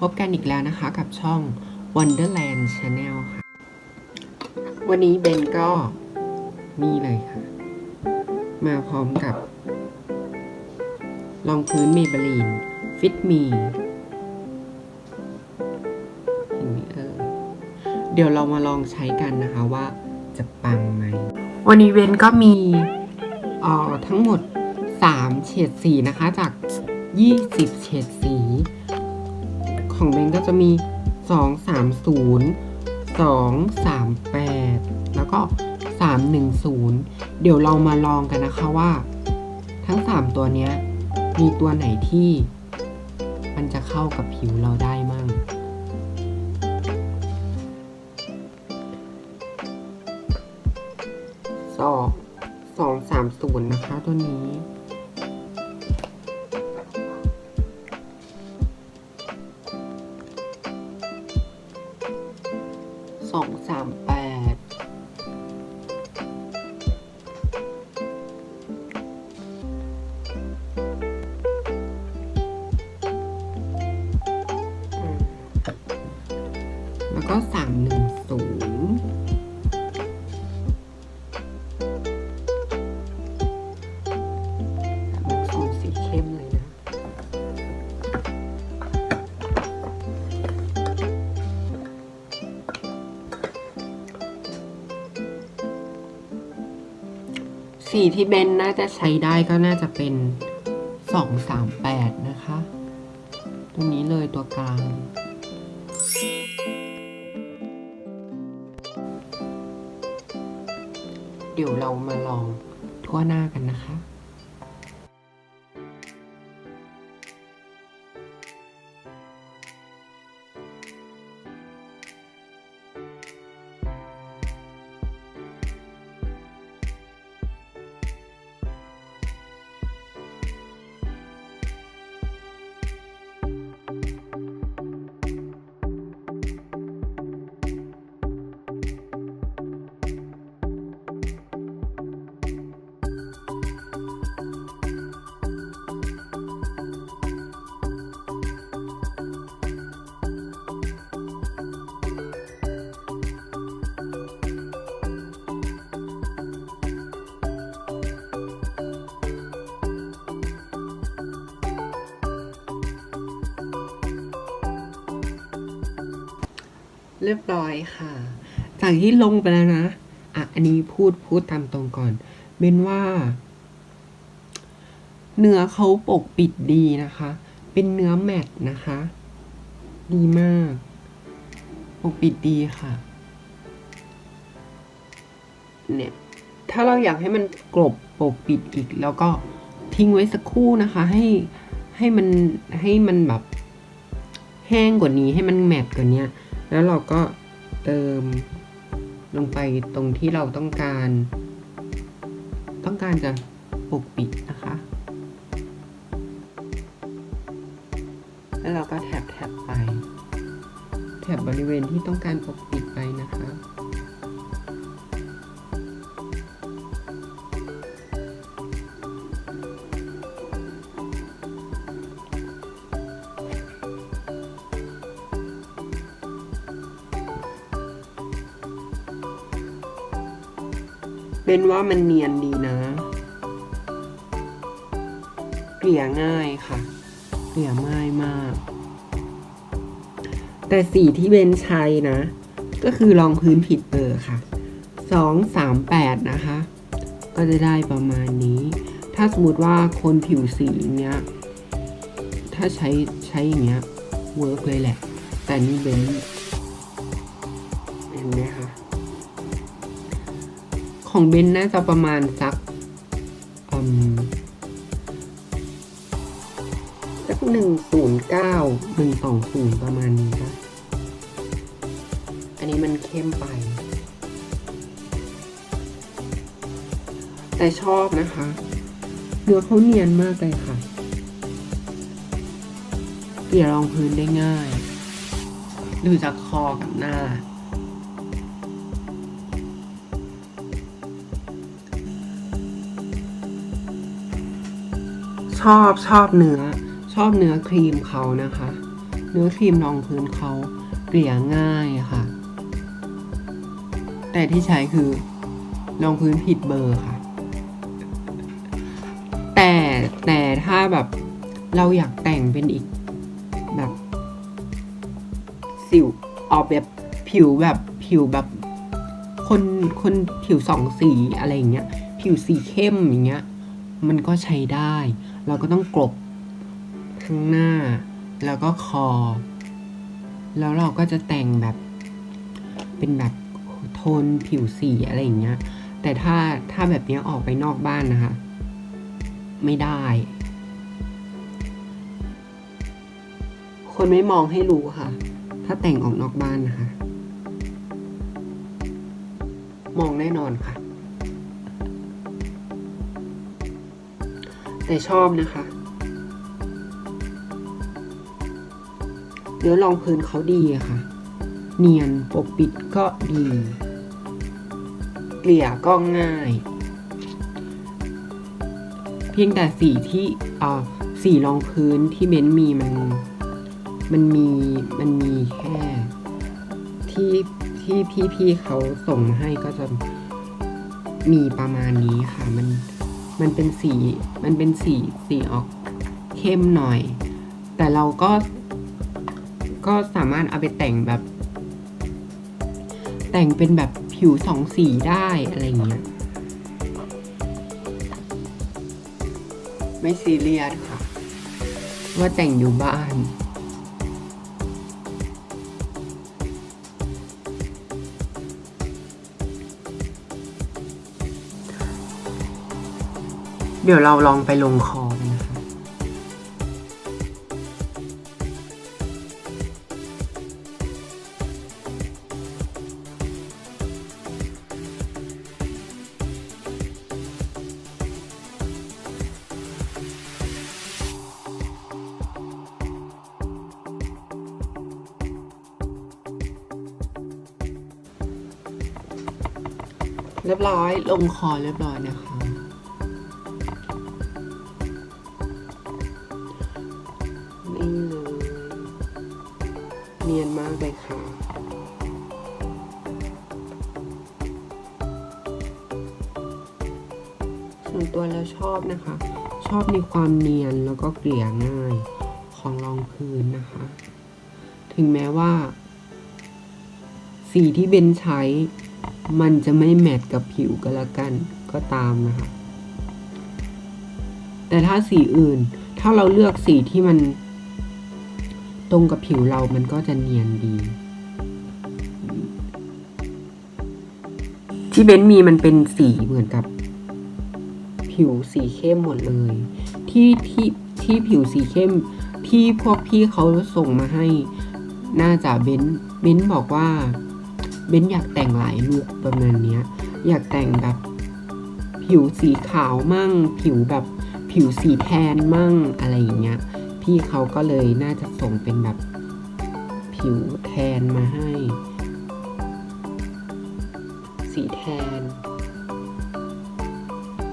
พบกันอีกแล้วนะคะกับช่อง Wonderland Channel ค่ะ วันนี้เบนก็นี่เลยค่ะ มาพร้อมกับ รองพื้นเมเบลีนฟิตมีเห็นไหมเออเดี๋ยวเรามาลองใช้กันนะคะว่าจะปังไหม วันนี้เวนก็มีเอ่อทั้งหมด 3 เฉดสีนะคะจาก 20 เฉดสี ของเบนก็จะมี 2 3 0 2 3 8 แล้วก็ 310 เดี๋ยวเรามาลองกันนะคะว่า ทั้ง 3 ตัวเนี้ยมีตัวไหนที่มันจะเข้ากับผิวเราได้มั่ง สองสองสามศูนย์นะคะตัวนี้ สีที่เบนน่าจะใช้ได้ก็น่าจะเป็นสองสามแปดนะคะตัวนี้เลยตัวกลาง เดี๋ยวเรามาลองทั่วหน้ากันนะคะ เรียบร้อยค่ะ จากที่ลงไปแล้วนะ อะ อันนี้พูดพูดตามตรงก่อน เบนว่า เนื้อเขาปกปิดดีนะคะ เป็นเนื้อแมตนะคะ ดีมาก ปกปิดดีค่ะ เนี่ย ถ้าเราอยากให้มันกลบปกปิดอีก แล้วก็ทิ้งไว้สักครู่นะคะ ให้ให้มันให้มันแบบแห้งกว่านี้ให้มันแมตกว่านี้ แล้วเราก็เติมลงไปตรงที่เราต้องการ ต้องการจะปกปิดนะคะ แล้วเราก็แท็บแถบไป แท็บบริเวณที่ต้องการปกปิด เป็นว่ามันเนียนดีนะเกลี่ยง่ายค่ะเกลี่ยง่ายมาก แต่สีที่เบนใช้นะ ก็คือรองพื้นผิดเบอร์ค่ะสองสามแปดนะคะ ก็จะได้ประมาณนี้ ถ้าสมมติว่าคนผิวสีเงี้ย ถ้าใช้ใช้อย่างเงี้ยเวิร์กเลยแหละ แต่นี่เบน ของเบนน่าจะประมาณสักสักหนึ่งศูนย์เก้าหนึ่งสองศูนย์ประมาณนี้ค่ะอันนี้มันเข้มไป แต่ชอบนะคะเนื้อเขาเนียนมากเลยค่ะเกลี่ยรองพื้นได้ง่าย ดูจากคอกับหน้า อบชอบเนื้อ ชอบเนื้อครีมเขานะคะ เนื้อครีมรองพื้นเขาเกลี่ยง่ายค่ะ แต่ที่ใช้คือรองพื้นผิดเบอร์ค่ะ แต่แต่ถ้าแบบเราอยากแต่งเป็นอีกแบบสิวออกแบบผิวแบบผิวแบบคนคนผิวสองสีอะไรอย่างเงี้ย ผิวสีเข้มอย่างเงี้ย มันก็ใช้ได้ เราก็ต้องกลบข้างหน้า แล้วก็คอ แล้วเราก็จะแต่งแบบ เป็นแบบโทนผิวสีอะไรอย่างเงี้ย แต่ถ้าถ้าแบบเนี้ยออกไปนอกบ้านนะคะ ไม่ได้ คนไม่มองให้รู้ค่ะ ถ้าแต่งออกนอกบ้านนะคะ มองแน่นอนค่ะ แต่ชอบนะคะ เนื้อรองพื้นเขาดีอะค่ะ เนียนปกปิดก็ดี เกลี่ยก็ง่าย เพียงแต่สีที่เอ่อสีรองพื้นที่เบนซ์มีมันมันมีมันมีแค่ที่ที่พี่ๆเขาส่งมาให้ก็จะมีประมาณนี้ค่ะมัน มันเป็นสีมันเป็นสีสีออกเข้มหน่อย แต่เราก็ ก็สามารถเอาไปแต่งแบบ แต่งเป็นแบบผิวสองสีได้อะไรอย่างเงี้ยไม่ซีเรียสค่ะ ว่าแต่งอยู่บ้าน เดี๋ยวเราลองไปลงคอกันนะคะเรียบร้อย ลงคอเรียบร้อยนะคะ เนียนมากเลยค่ะ ส่วนตัวแล้วชอบนะคะ ชอบในความเนียนแล้วก็เกลี่ยง่ายของรองพื้นนะคะ ถึงแม้ว่า สีที่เบนใช้ มันจะไม่แมทกับผิวก็แล้วกันก็ตามนะคะ แต่ถ้าสีอื่น ถ้าเราเลือกสีที่มัน ตรงกับผิวเรามันก็จะเนียนดี ที่เบนมีมันเป็นสีเหมือนกับ ผิวสีเข้มหมดเลย ที่ที่ที่ผิวสีเข้มที่พวกพี่เขาส่งมาให้ น่าจะเบนเบนบอกว่า เบนอยากแต่งหลายลุคประมาณนี้อยากแต่งแบบ ผิวสีขาวมั่ง ผิวแบบผิวสีแทนมั่งอะไรอย่างเงี้ย พี่เขาก็เลยน่าจะส่งเป็นแบบผิวแทนมาให้ สีแทน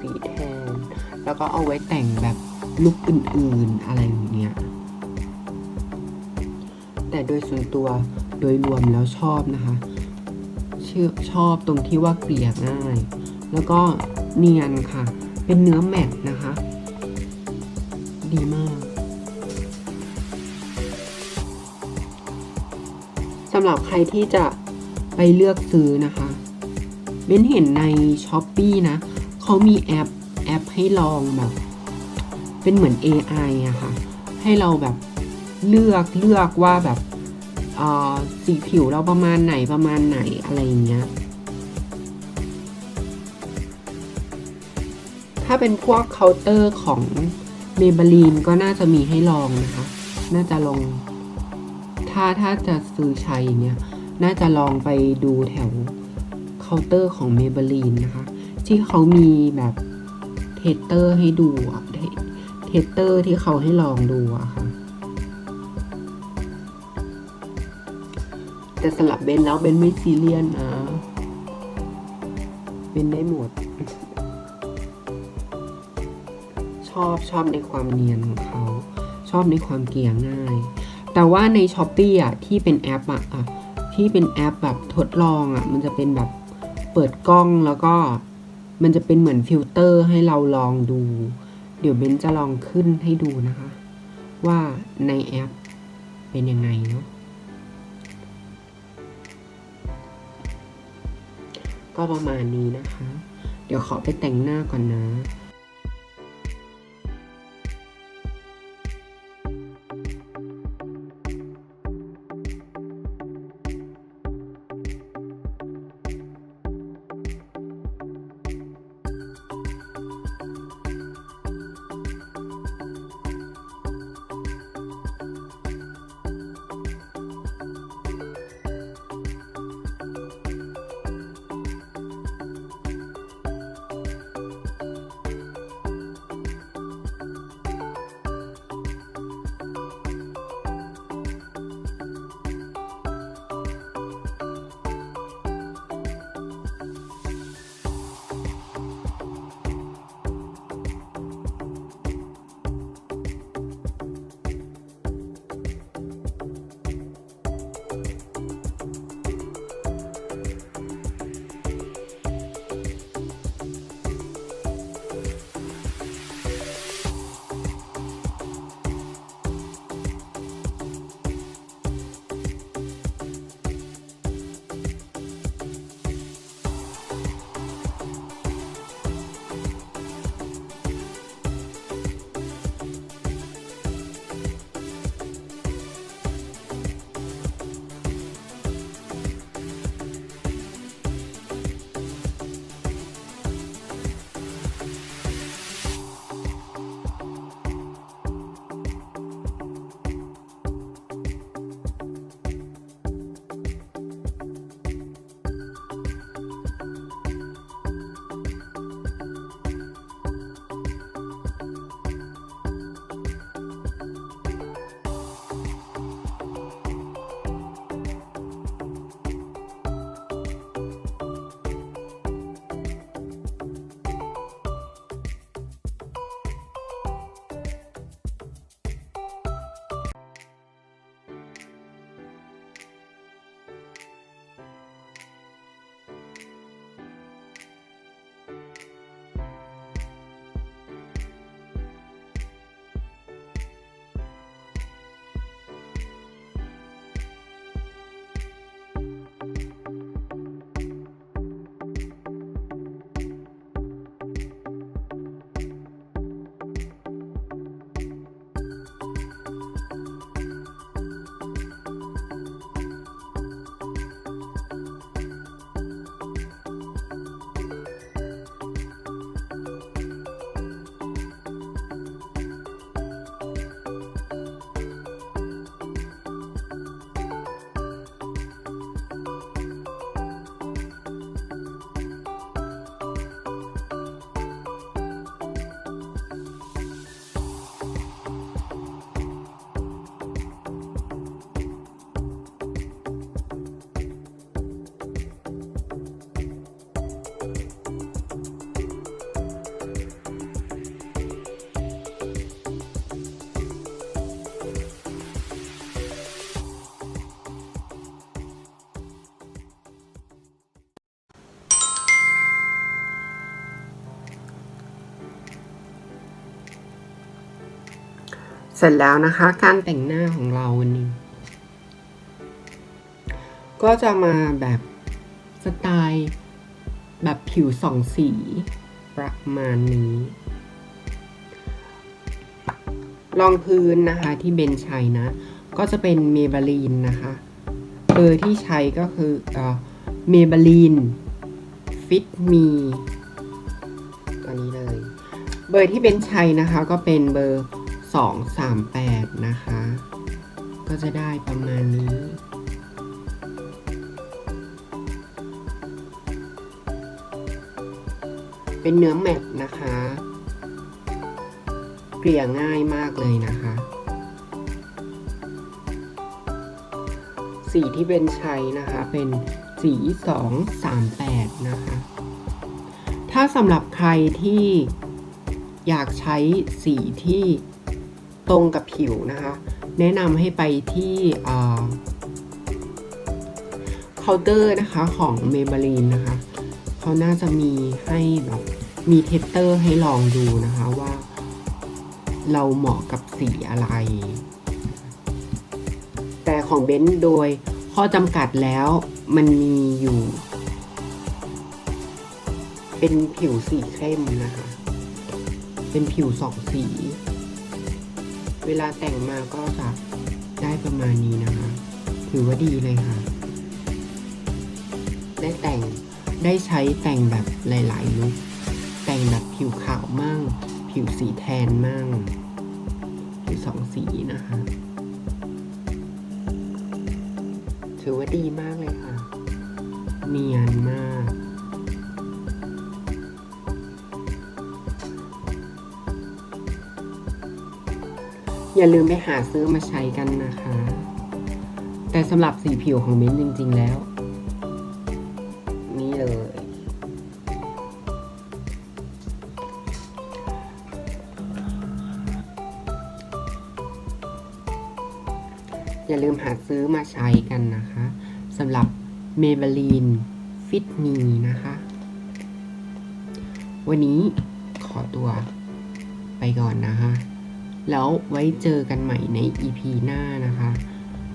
สีแทน แล้วก็เอาไว้แต่งแบบลุคอื่นๆอะไรอย่างเงี้ยแต่โดยส่วนตัวโดยรวมแล้วชอบนะคะเชื่อชอบตรงที่ว่าเกลี่ยง่าย แล้วก็เนียนค่ะ เป็นเนื้อแมตต์นะคะ ดีมาก สำหรับใครที่จะไปเลือกซื้อนะคะเบนเห็นใน s h อ p e e นะเขามีแอปแอปให้ลองแบบ เป็นเหมือน AI อะค่ะ ให้เราแบบเลือกเลือกว่าแบบสีผิวเราประมาณไหนประมาณไหนอะไรอย่างเงี้ย ถ้าเป็นพวกเคาน์เตอร์ของเมเบลีนก็น่าจะมีให้ลองนะคะ น่าจะลอง ถ้าถ้าจะซื้อใช้อย่างเงี้ย น่าจะลองไปดูแถวเคาน์เตอร์ของเมเบลีนนะคะ ที่เขามีแบบเทสเตอร์ให้ดูอะเทสเตอร์ที่เขาให้ลองดูอะค่ะ แต่สำหรับเบนแล้วเบนไม่ซีเรียสนะเบนได้หมด ชอบชอบในความเนียนของเขา ชอบในความเกลี่ยง่าย แต่ว่าใน s h อ p e e อะที่เป็นแอปอะอะที่เป็นแอปแบบทดลองอะมันจะเป็นแบบเปิดกล้องแล้วก็มันจะเป็นเหมือนฟิลเตอร์ให้เราลองดู เดี๋ยวเบนจะลองขึ้นให้ดูนะคะ ว่าในแอปเป็นยังไงเนาะก็ประมาณนี้นะคะ เดี๋ยวขอไปแต่งหน้าก่อนนะ เสร็จแล้วนะคะการแต่งหน้าของเราวันนี้ ก็จะมาแบบสไตล์แบบผิวสองสีประมาณนี้ รองพื้นนะคะที่เบนใช้นะ ก็จะเป็นเมเบลีนนะคะเบอร์ที่ใช้ก็คือเมเบลีนฟิตมีตัวนี้เลย เบอร์ที่เบนใช้นะคะก็เป็นเบอร์ 238 นะคะ ก็จะได้ประมาณนี้ เป็นเนื้อแมตต์นะคะ เกลี่ยง่ายมากเลยนะคะ สีที่เป็นใช้นะคะเป็นสี 238 นะคะ ถ้าสำหรับใครที่อยากใช้สีที่ ตรงกับผิวนะคะ แนะนำให้ไปที่เคาน์เตอร์นะคะของเมเบลีนนะคะ เขาน่าจะมีให้แบบมีเทสเตอร์ให้ลองดูนะคะว่า เราเหมาะกับสีอะไร แต่ของเบนซ์โดยข้อจำกัดแล้วมันมีอยู่ เป็นผิวสีเข้มนะคะ เป็นผิวสองสี เวลาแต่งมาก็จะได้ประมาณนี้นะคะ ถือว่าดีเลยค่ะ ได้แต่งได้ใช้แต่งแบบหลายๆลุคแต่งแบบผิวขาวมั่ง ผิวสีแทนมั่งผิวสองสีนะคะ ถือว่าดีมากเลยค่ะ เนียนมาก อย่าลืมไปหาซื้อมาใช้กันนะคะ แต่สำหรับสีผิวของมิ้นท์จริง ๆ แล้ว นี่เลย อย่าลืมหาซื้อมาใช้กันนะคะสำหรับ Maybelline Fit Me นะคะ วันนี้ขอตัวไปก่อนนะคะ แล้วไว้เจอกันใหม่ใน EP หน้านะคะ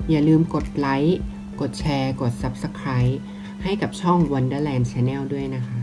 อย่าลืมกดไลค์ กดแชร์ กด Subscribe ให้กับช่อง Wonderland Channel ด้วยนะคะ